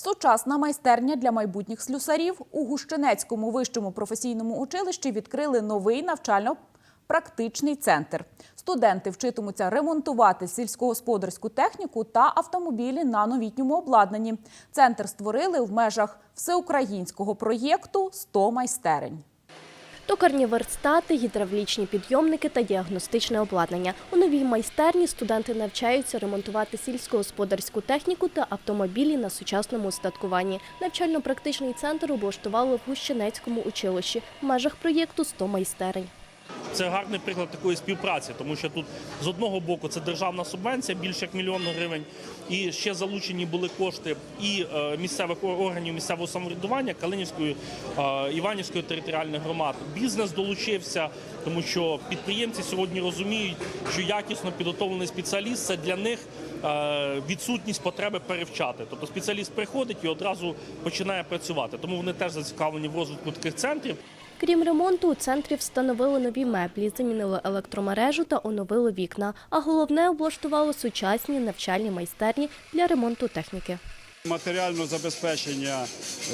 Сучасна майстерня для майбутніх слюсарів у Гущенецькому вищому професійному училищі відкрили новий навчально-практичний центр. Студенти вчитимуться ремонтувати сільськогосподарську техніку та автомобілі на новітньому обладнанні. Центр створили в межах всеукраїнського проєкту «100 майстерень. Токарні верстати, гідравлічні підйомники та діагностичне обладнання. У новій майстерні студенти навчаються ремонтувати сільськогосподарську техніку та автомобілі на сучасному устаткуванні. Навчально-практичний центр облаштували в Гущенецькому училищі в межах проєкту «100 майстерень. Це гарний приклад такої співпраці, тому що тут з одного боку це державна субвенція більше як мільйон гривень, і ще залучені були кошти і е, місцевих органів місцевого самоврядування Калинівської е, Іванівської територіальної громад. Бізнес долучився, тому що підприємці сьогодні розуміють, що якісно підготовлений спеціаліст це для них е, відсутність потреби перевчати. Тобто спеціаліст приходить і одразу починає працювати. Тому вони теж зацікавлені в розвитку таких центрів. Крім ремонту, у центрі встановили нові меблі, замінили електромережу та оновили вікна. А головне облаштували сучасні навчальні майстерні для ремонту техніки. Матеріальне забезпечення,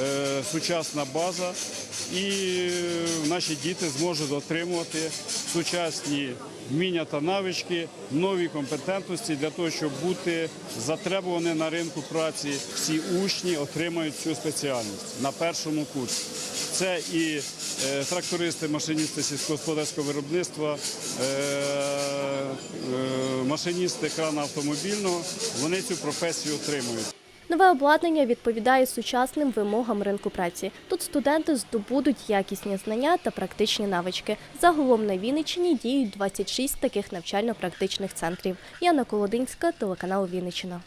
е, сучасна база, і е, наші діти зможуть отримувати сучасні вміння та навички, нові компетентності для того, щоб бути затребувані на ринку праці. Всі учні отримають цю спеціальність на першому курсі. Це і е, трактористи, машиністи сільськогосподарського виробництва, машиністи крана автомобільного. Вони цю професію отримують. Нове обладнання відповідає сучасним вимогам ринку праці. Тут студенти здобудуть якісні знання та практичні навички. Загалом на Вінниччині діють 26 таких навчально-практичних центрів. Яна Колодинська, телеканал Вінниччина.